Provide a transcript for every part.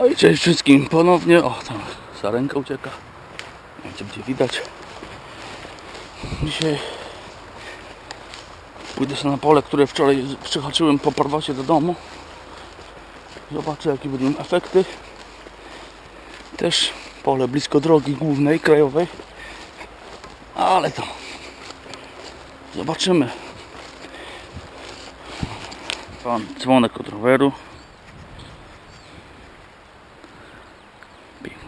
No i cześć wszystkim ponownie. O, tam sarenka ucieka. Nie wiem, czy będzie widać. Dzisiaj pójdę sobie na pole, które wczoraj przyhaczyłem po parwacie do domu. Zobaczę, jakie będą efekty. Też pole blisko drogi głównej, krajowej. Ale to zobaczymy. Pan dzwonek od roweru.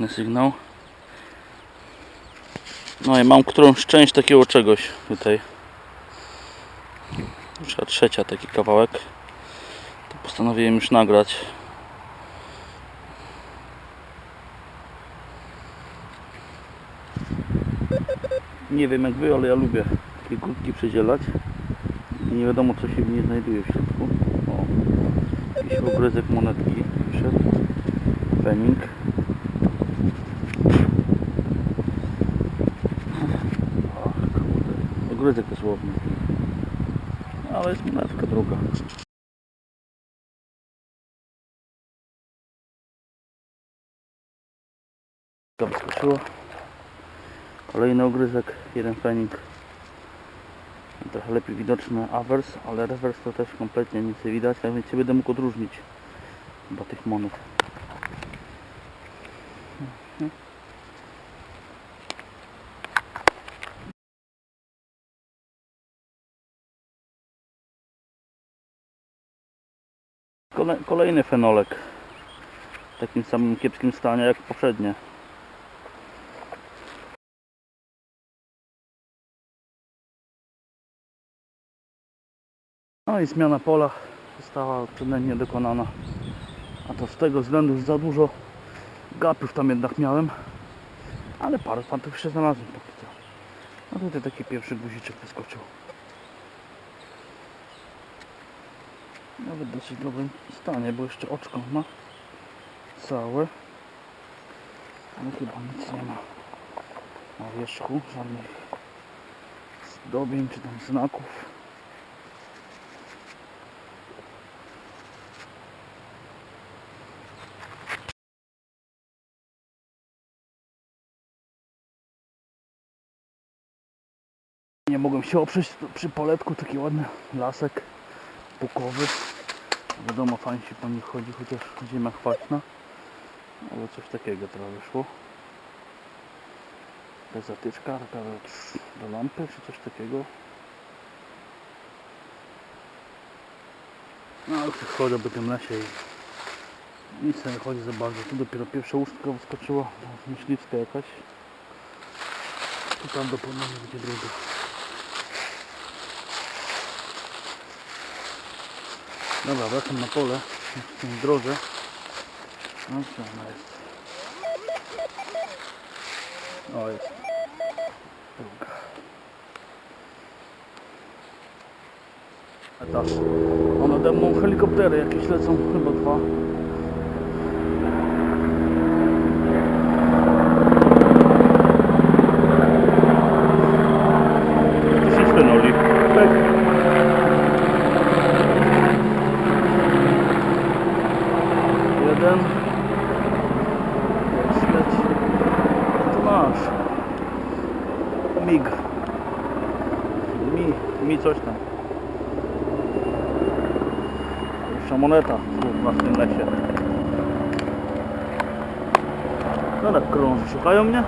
Sygnał. No i mam którąś część takiego czegoś tutaj. Już trzecia taki kawałek. To postanowiłem już nagrać. Nie wiem jak wy, ale ja lubię takie krótki przedzielać. I nie wiadomo co się w niej znajduje w środku. O, jakiś ogryzek monetki wyszedł. Penning. Ogryzek dosłownie. Ale jest monetka druga. Wyskoczyło. Kolejny ogryzek, jeden fenik. Trochę lepiej widoczny awers, ale rewers to też kompletnie nic nie widać, tak więc nie będę mógł odróżnić chyba tych monet. Kolejny fenolek w takim samym kiepskim stanie jak poprzednie. No i zmiana pola została przeze mnie dokonana. A to z tego względu, że za dużo gapów tam jednak miałem. Ale parę fantów jeszcze znalazłem. No tutaj taki pierwszy guziczek wyskoczył. Nawet w dosyć dobrym stanie, bo jeszcze oczko ma całe. Ale chyba nic nie ma na wierzchu, żadnych zdobień czy tam znaków. Nie mogłem się oprzeć przy poletku, taki ładny lasek bukowy. Wiadomo, fajnie się po nich chodzi, chociaż ziemia chwaśna. Ale coś takiego trochę wyszło. Bez zatyczka, taka do- lampy, czy coś takiego. No ale tu chodzę po tym lesie i nic nie chodzi za bardzo. Tu dopiero pierwsze łóżko wyskoczyło, myśliwska jakaś. I tam do ponownie będzie druga. Dobra, wracam na pole, w tą drodze. No co ona jest? O, jest. Druga. A ta. One ode mną helikoptery jakieś lecą, chyba dwa. Jeden. Śledź. Tu masz. Mig. Mi, mi coś tam. Jeszcze moneta tu w własnym lesie. No tak krąży. Szukają mnie?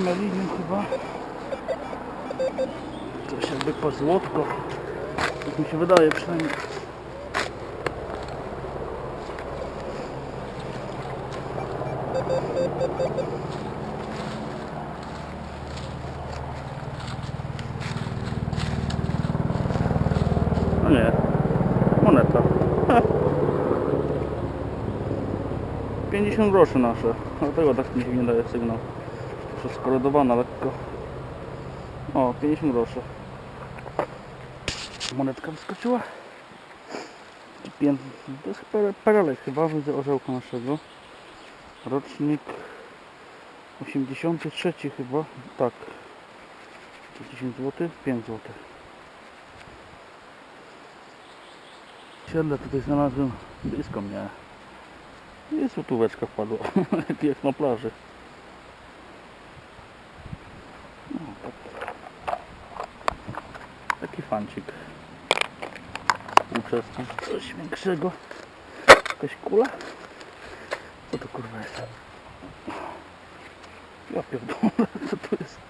Amelinium chyba. Coś jakby po złotko. Tak mi się wydaje przynajmniej. No nie. Moneta. 50 groszy. 50 groszy nasze. Dlatego tak mi się nie daje sygnał. Przeskorodowana lekko. O, 50 groszy. Monetka wyskoczyła. To jest perelek chyba z orzełka naszego. Rocznik 83 chyba. Tak. 10 zł, 5 zł. Siedle tutaj znalazłem blisko mnie. I złotóweczka wpadła, jak na plaży. No, tak. Taki fancik. Współczesny. Coś większego. Jakaś kula? Co to kurwa jest? Ja pierdolę, co to jest?